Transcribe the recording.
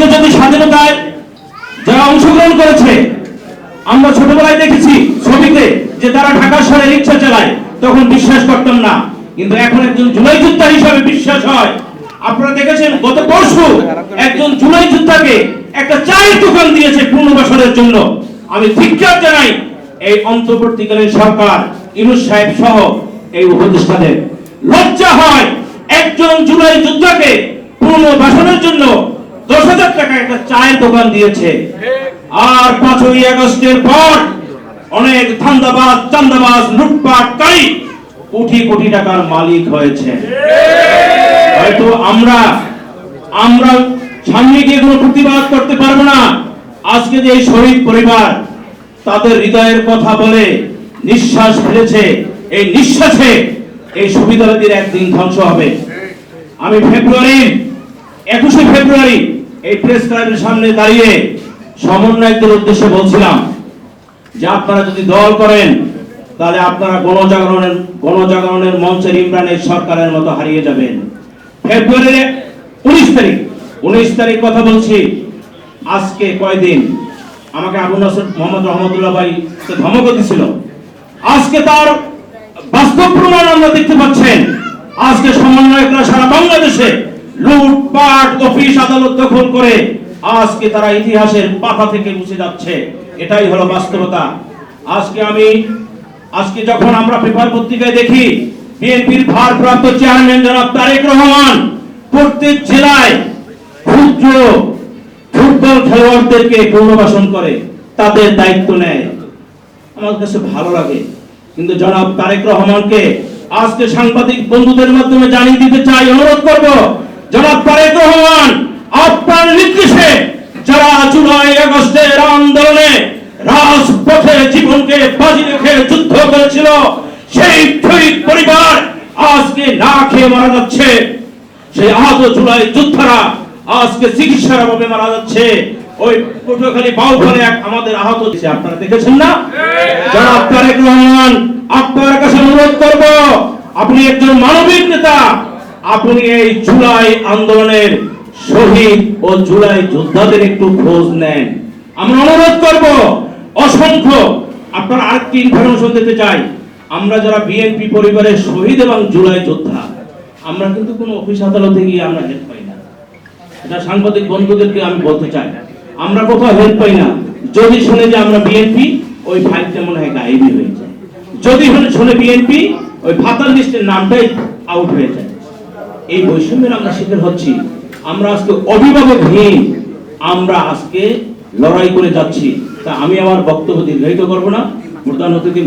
আজকে যদি স্বাধীনতায় যারা অংশগ্রহণ করেছে, আমরা ছোটবেলায় দেখেছি ছবিতে যে তারা ঢাকা শহরে রিক্সা চালায়, তখন বিশ্বাস করতাম না। কিন্তু এখন একজন জুলাই যোদ্ধা হিসাবে বিশ্বাস হয়। আপনারা দেখেছেন, গত পরশু একজন জুলাই যোদ্ধাকে একটা চায়ের দোকান দিয়েছে পুনর্বাসনের জন্য। আমি ধিক্কার জানাই, এই অন্তর্বর্তীকালীন সরকার, ইনুস সাহেব সহ এই উপদেষ্টাদের। লজ্জা হয় একজন জুলাই যোদ্ধাকে পুনর্বাসনের জন্য দশ হাজার টাকা একটা চায়ের দোকান দিয়েছে। আর পাঁচই আগস্টের পর অনেক ধান্দাবাজ, চান্দাবাজ, লুটপাটকারী কোটি কোটি টাকার মালিক হয়েছে। হয়তো আমরা আমরা সামনে গিয়ে কোনো প্রতিবাদ করতে পারব না। আজকে যে শহীদ পরিবার তাদের হৃদয়ের কথা বলে নিঃশ্বাস ফেলেছে। এই নিঃশ্বাসে এই সুবিধাবাদীর একদিন ধ্বংস হবে। আমি ফেব্রুয়ারির একুশে ফেব্রুয়ারি এই প্রেস ক্লাবের সামনে দাঁড়িয়ে সমন্বয়কদের উদ্দেশ্যে বলছিলাম যে আপনারা যদি দল করেন, তাহলে আপনারা গণজাগরণের গণজাগরণের মঞ্চের ইমরানের সরকারের মতো হারিয়ে যাবেন। ফেব্রুয়ারির উনিশ তারিখ উনিশ তারিখ কথা বলছি। আজকে কয়দিন? আমাকে আবু নাসর মোহাম্মদ রহমতুল্লাহ ভাই ধমক দিছিল আজকে তার বাস্তব প্রমাণ আমরা দেখতে পাচ্ছেন। আজকে সমন্বয়করা সারা বাংলাদেশে লুটপাট, অফিস আদালত দখল করে আজকে তারা ইতিহাসের পাতা থেকে মুছে যাচ্ছে। এটাই হলো বাস্তবতা। আজকে আমি, আজকে যখন আমরা পেপার পত্রিকায় দেখি, বিএনপির ভারপ্রাপ্ত চেয়ারম্যান জনাব তারেক রহমান প্রত্যেক জেলায় ক্ষুদ্র ফুটবল খেলোয়াড়দেরকে পুনর্বাসন করে, তাদের দায়িত্ব নেয়। আমার কাছে ভালো লাগে, কিন্তু জনাব তারেক রহমানকে আজকে সাংবাদিক বন্ধুদের মাধ্যমে জানিয়ে দিতে চাই, অনুরোধ করব জনাব তারেক রহমান আপনার নির্দেশে যারা জুলাই আগস্টের আন্দোলনে রাজপথে জীবনকে বাজি রেখে যুদ্ধ করেছিল সেই শহীদ পরিবার আজকে না খেয়ে মারা যাচ্ছে। সেই আহত জুলাই যোদ্ধারা আজকে চিকিৎসার অভাবে মারা যাচ্ছে। ওই পটুয়াখালী বাউখানে এক আমাদের আহত হয়েছে। আপনারা দেখেছেন না? জনাব তারেক রহমান আপনার কাছে অনুরোধ করব আপনি একজন মানবিক নেতা আপনি এই জুলাই আন্দোলনের শহীদ ও জুলাই যোদ্ধাদের একটু খোঁজ নেন। আমরা অনুরোধ করব, অসংখ্য, আপনার আরেকটি ইনফরমেশন দিতে চাই। আমরা যারা বিএনপি পরিবারের শহীদ এবং জুলাই যোদ্ধা, আমরা কিন্তু কোনো অফিস আদালতে গিয়ে আমরা হেল্প পাই না। এটা সাংবাদিক বন্ধুদেরকে আমি বলতে চাই। আমরা কোথাও হেল্প পাই না। যদি শুনে যে আমরা বিএনপি ওই ফাইলটা মনে হয় গায়েবই হয়ে যায়। যদি শুনে বিএনপি ওই ভাতার লিস্টের নামটাই আউট হয়ে যায়। এই বৈষম্যের আমরা শিকার হচ্ছি। আমরা আজকে অভিভাবকহীন আমরা আজকে লড়াই করে যাচ্ছি। তা আমি আমার বক্তব্য দীর্ঘায়িত করব না। প্রধান অতিথি